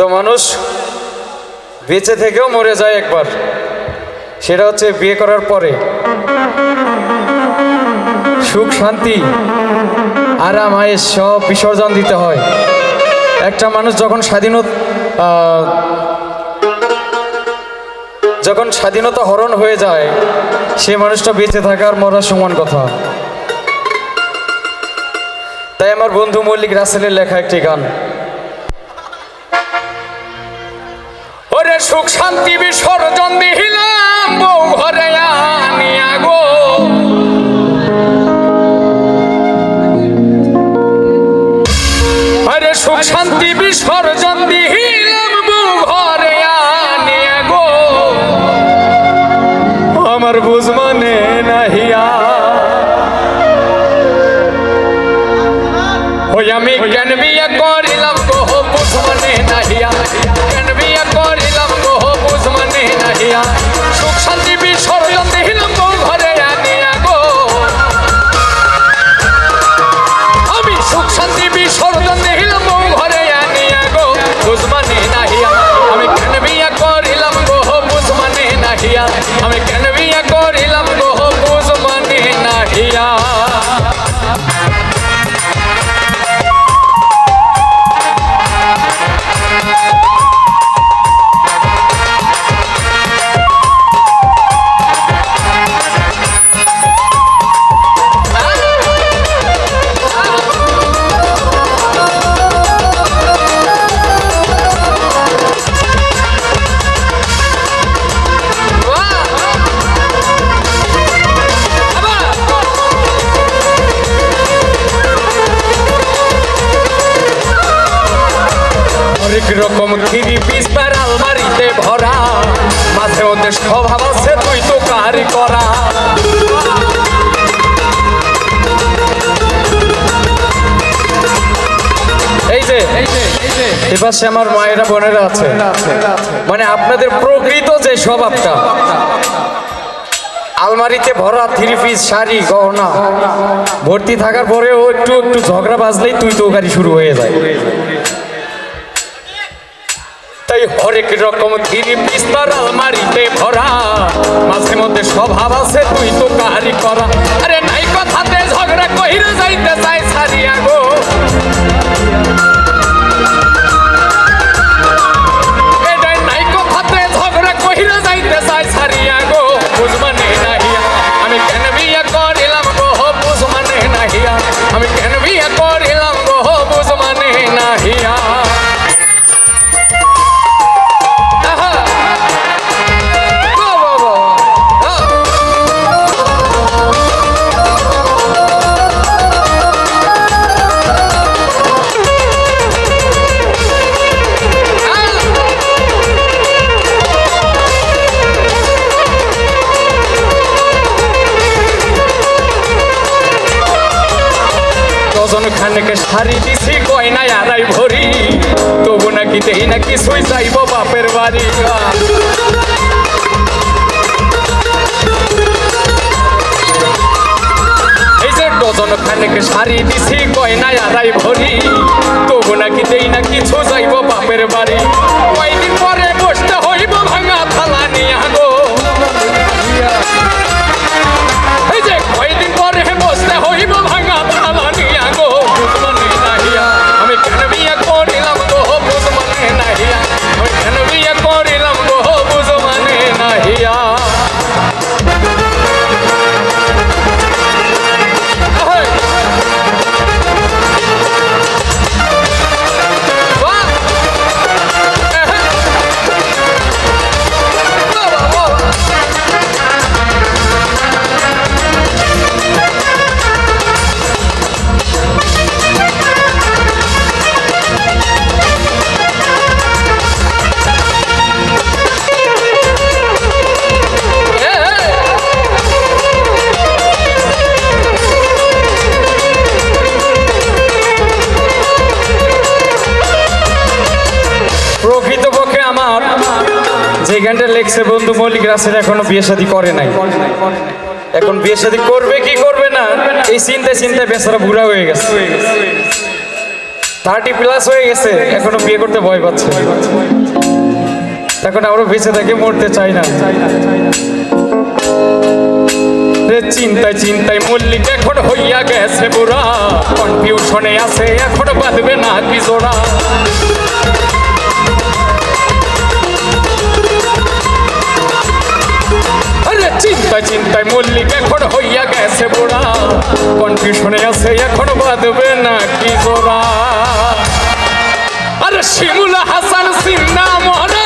তো মানুষ বেঁচে থেকেও মরে যায় একবার। সেটা হচ্ছে বিয়ে করার পরে। সুখ, শান্তি, আরাম, আয়েস সব বিসর্জন দিতে হয়। একটা মানুষ যখন স্বাধীনত যখন স্বাধীনতা হরণ হয়ে যায়, সে মানুষটা বেঁচে থাকার মরার সমান কথা। তাই আমার বন্ধু মল্লিক রাসেলের লেখা একটি গান। সুখ শান্তি বিসর্জন দিলাম বউ ঘরে আনিয়া গো। আরে সুখ শান্তি বিসর্জন দিলাম বউ ঘরে আনিয়া গো। আমার বুঝ অনেক রকম খিরি বিস্তার আলমারিতে ভরা। মাঝে মধ্যে স্বভাব আছে, তুই তো কারি করা। এই যে এবার সে আমার মায়েরা, বোনেরা আছে। মানে আপনাদের প্রকৃত যে স্বভাবটা। আলমারিতে ভরা থ্রি পিস শাড়ি, গহনা। ভর্তি থাকার পরেও একটু একটু ঝগড়া বাজলেই তুই তো গাড়ি শুরু হয়ে যায়। তাই হরেক রকম থ্রি বিস্তার তার আলমারিতে ভরা। মাঝে মধ্যে স্বভাব আছে, তুই তো কাহারি করা। আরে খানেকে শাড়ি দিছি গয়না আড়াই ভরি। তবু নাকি দেই না কিছুই চাইব বাপের বাড়ি। এই যে ডজন দিছি গয়না আড়াই ভরি। তবু নাকি দেই না কিছু যাইব বাপের বাড়ি। কয়দিন পরে যে গানটা লেখছে, বন্ধু মল্লিক রাসেল এখনও বিয়ে শাদী করে নাই। এখন বিয়ে শাদী করবে কি করবে না, এই চিন্তায় চিন্তায় বেচারা বুড়া হয়ে গেছে। থার্টি প্লাস হয়ে গেছে, এখনও বিয়ে করতে ভয় পাচ্ছে। এখন আমরা বেঁচে থেকে, মরতে চাই না। চিন্তায় চিন্তায় মল্লিক এখন হইয়া গেছে বুড়া। কনফিউশনে আছে, এখন বাঁধবে না কি জোড়া। চিন্তা চিন্তায় মল্লিক এখন হইয়া গেছে বোড়া। কনফিউশনে আছে, এখন বাঁধবে না কি বোড়া? আরে শিমুল হাসান সিন্না মহারা